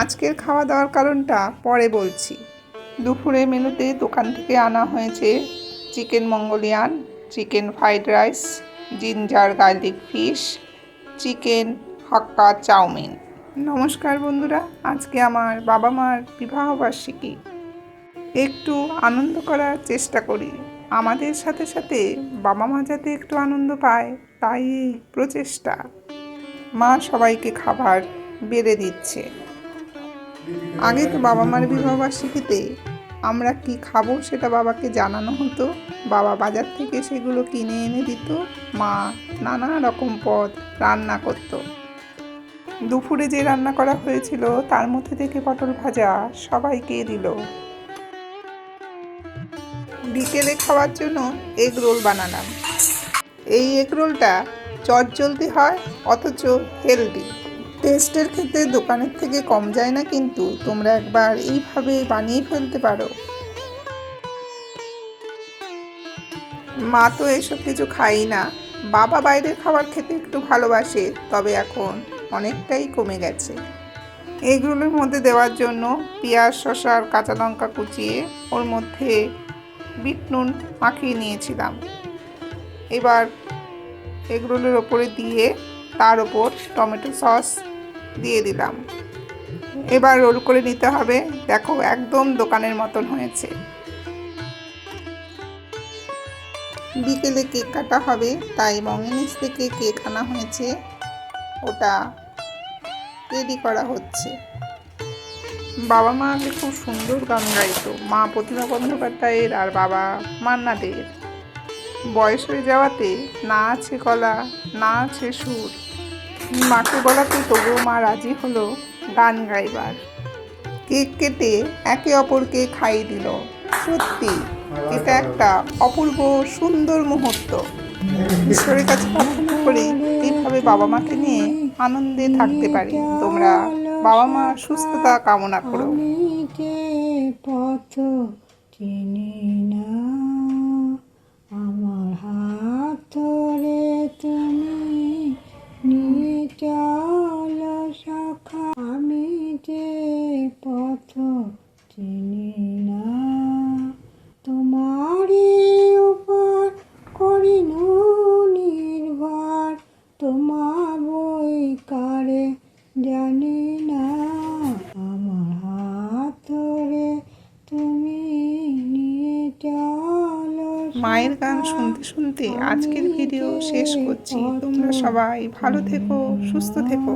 আজকের খাওয়া দাওয়ার কারণটা পরে বলছি। দুপুরে মেনুতে দোকান থেকে আনা হয়েছে chicken Mongolian, chicken fried rice, ginger garlic fish, chicken hakka chow mein. নমস্কার বন্ধুরা, আজকে আমার বাবা মার বিবাহবার্ষিকী একটু আনন্দ করার চেষ্টা করি। আমাদের সাথে সাথে বাবা মা যাতে একটু আনন্দ পায়, তাই এই প্রচেষ্টা। মা সবাইকে খাবার বেড়ে দিচ্ছে। আগে তো বাবা মার বিবাহবার্ষিকীতে আমরা কি খাব সেটা বাবাকে জানানো হতো। বাবা বাজার থেকে সেগুলো কিনে এনে দিত। মা নানা রকম পদ রান্না করতো। দুপুরে যে রান্না করা হয়েছিল তার মধ্যে থেকে পটল ভাজা সবাইকে দিল। বিকেলে খাওয়ার জন্য এগ রোল বানালাম। এই এগ রোলটা চটজলদি হয়, অথচ হেলদি। টেস্টের ক্ষেত্রে দোকানের থেকে কম যায় না কিন্তু তোমরা একবার এইভাবে বানিয়ে ফেলতে পারো। মা তো এসব কিছু খাই না। বাবা বাইরের খাবার খেতে একটু ভালোবাসে, তবে এখন অনেকটাই কমে গেছে। এগুলোর মধ্যে দেওয়ার জন্য পেঁয়াজ, শসা আর কাঁচা লঙ্কা কুচিয়ে ওর মধ্যে বিট নুন মাখিয়ে নিয়েছিলাম। এবার এগরোলের ওপরে দিয়ে তার ওপর টমেটো সস দিয়ে দিলাম। এবার রোল করে নিতে হবে। দেখো, একদম দোকানের মতন হয়েছে। বিকেলে কেক কাটা হবে, তাই মঙ্গিনিস থেকে কেক আনা হয়েছে। ওটা রেডি করা হচ্ছে। বাবা মা আগে খুব সুন্দর গান গাইতো। মা প্রতিমা বন্দ্যোপাধ্যায়ের আর বাবা মান্নাদের। বয়স হয়ে যাওয়াতে, না আছে গলা, না আছে সুর। মাকে বলাতে তবুও মা রাজি হলো গান গাইবার। কেক কেটে একে অপরকে খাইয়ে দিল। সত্যি, এটা একটা অপূর্ব সুন্দর মুহূর্ত। ঈশ্বরের কাছে প্রার্থনা করি এইভাবে বাবা মাকে নিয়ে আনন্দে থাকতে পারি। তোমরা বাবা মা সুস্থতা কামনা করো। পথ পথ চিনি না। তোমারই উপর করিন নির্ভর। তোমার বই কারে জানি না। আমার হাত ধরে তুমি নিয়ে চলো মায়ের গান শুনতে শুনতে আজকের ভিডিও শেষ করছি। তোমরা সবাই ভালো থেকো সুস্থ থেকো।